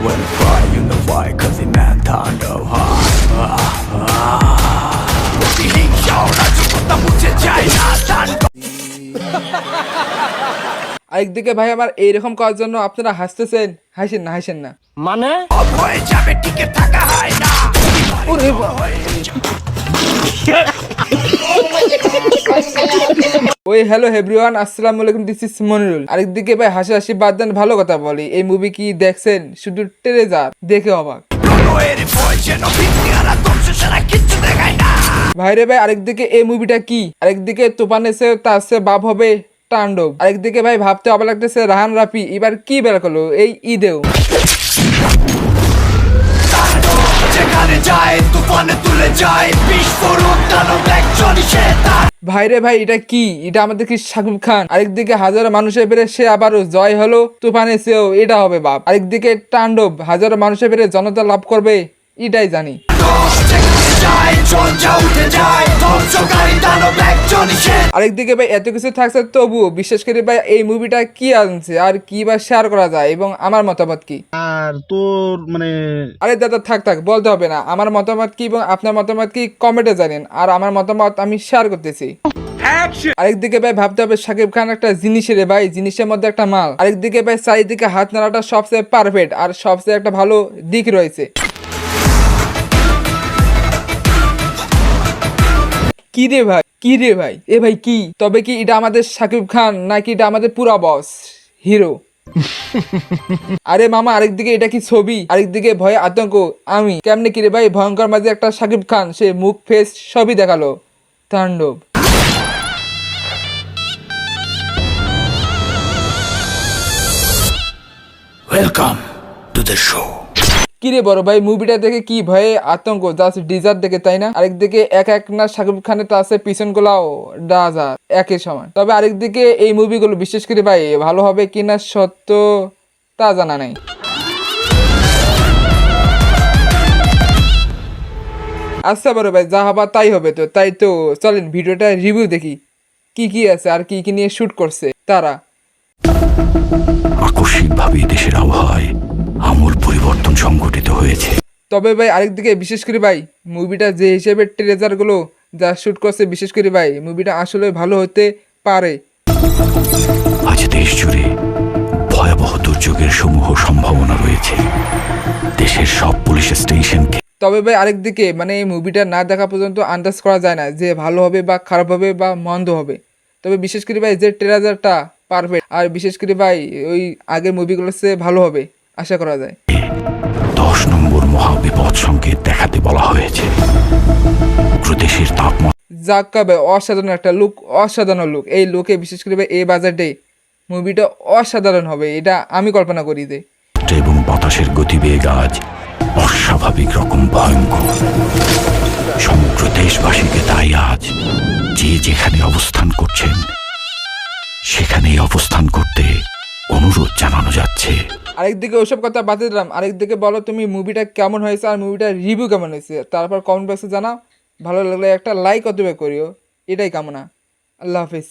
When fly you know why cause the man turned of আরেকদিকে ভাই আমার এইরকম করার জন্য আপনারা হাসতেছেন? হাসেন না হাসেন না। মানে? ভয়ে যাবে টিকে ওরে বাবা। ওই হ্যালো এভরিওয়ান আসসালামু আলাইকুম দিস ইজ মনিরুল আরেকদিকে ভাই হাসি হাসি বাদ দেন, ভালো কথা বলি। এই মুভি কি দেখছেন? শুধু ট্রেজার দেখে অবাক। ভাইরে ভাই, আরেকদিকে এই মুভিটা কি? আরেকদিকে তুফান এসে তার সে বাপ হবে তাণ্ডব। আরেকদিকে ভাই, ভাবতে অবাক লাগতেছে রাহান রাফি। এবার কি বের করল? এই ঈদেও। যেখানে যায়, তুফানে তুলে যায় বিস্ফোরক দানব একজনই সে তার ভাইরে ভাই, এটা কি? এটা আমাদের কি শাকিব খান? আরেকদিকে হাজারো মানুষের পেরে সে আবারও জয় হলো তুফানে সেও এটা হবে বাপ। আরেকদিকে তাণ্ডব, হাজারো মানুষের পেরে জনতা লাভ করবে, এটাই জানি। আরেকদিকে ভাই এত কিছু থাকছে তবুও বিশেষ করে ভাই এই মুভিটা কি আনছে আর কি বা শেয়ার করা যায় এবং আমার মতামত কি? আর তোর মানে আরে দাদা থাক থাক বলতে হবে না। আমার মতামত কি এবং আপনার মতামত কি কমেন্টে জানেন। আর আমার মতামত আমি শেয়ার করতেছি। আরেকদিকে ভাই ভাবতে হবে শাকিব খান একটা জিনিসের রে ভাই জিনিসের মধ্যে একটা মাল। আরেকদিকে ভাই চারিদিকে হাত নাড়াটা সবচেয়ে পারফেক্ট আর সবচেয়ে একটা ভালো দিক রয়েছে। কি রে ভাই? কি রে ভাই? এ ভাই কি? তবে কি এটা আমাদের শাকিব খান নাকি এটা আমাদের পুরা বস হিরো। আরে মামা, আরেকদিকে এটা কি ছবি? আরেকদিকে ভয়ে আতঙ্ক। আমি? কেমনে কি রে ভাই? ভয়ঙ্কর মাঝে একটা শাকিব খান, সে মুখ ফেস সবই দেখাল। তাণ্ডব। ওয়েলকাম টু দ্য শো কি রে বড় ভাই মুভিটা দেখে কি ভয়ে আতঙ্ক? জাস্ট ডিজার দেখে, তাই না? আরেকদিকে এক এক না শাকিব খানের তো আছে পিছন গুলাও ডাজার একই সময় তবে আরেকদিকে এই মুভিগুলো বিশেষ করে ভাই, ভালো হবে কিনা সত্য তা জানা নাই। আচ্ছা বড় ভাই, যা হবার তাই হবে তো, তাই তো। চলেন, ভিডিওটা রিভিউ দেখি। কি কি আছে আর কি কি নিয়ে শুট করছে তারা? আকস্মিকভাবে দেশের আবহাওয়ায় আমূল পরিবর্তন সংঘটিত তবে ভাই আরেকদিকে বিশেষ করে ভাই মুভিটা যে হিসেবে ট্রেজারগুলো যা শ্যুট করছে বিশেষ করে ভাই মুভিটা আসলে ভালো হতে পারে। আজ দেশ জুড়ে ভয়াবহ দুর্যোগের সমূহ সম্ভাবনা রয়েছে। দেশের সব পুলিশ স্টেশনকে তবে ভাই আরেকদিকে মানে এই মুভিটা না দেখা পর্যন্ত আন্দাজ করা যায় না যে ভালো হবে বা খারাপ হবে বা মন্দ হবে। তবে বিশেষ করে ভাই যে ট্রেজারটা পারফেক্ট আর বিশেষ করে ভাই ওই আগের মুভিগুলোর চেয়ে ভালো হবে আশা করা যায়। মহাবিপদ সংকেত দেখাতে বলা হয়েছে। প্রদেশের তাপমাত্রা ভাই অসাধারণ একটা লুক অসাধারণ লুক এই লুকে বিশেষ করে এই বাজেটে মুভিটা অসাধারণ হবে এটা আমি কল্পনা করি যে। এবং বাতাসের গতিবেগ আজ অস্বাভাবিক রকম ভয়ঙ্কর। সমগ্র দেশবাসীকে তাই আজ যে যেখানে অবস্থান করছেন সেখানেই অবস্থান করতে অনুরোধ জানানো যাচ্ছে। আরেকদিকে ওইসব কথা বাদ দিলাম। আরেকদিকে বলো তুমি মুভিটা কেমন হয়েছে আর মুভিটার রিভিউ কেমন হয়েছে? তারপর কমেন্ট বক্সে জানাও। ভালো লাগলে একটা লাইক অথবা করিও। এটাই কামনা। আল্লাহ হাফিজ।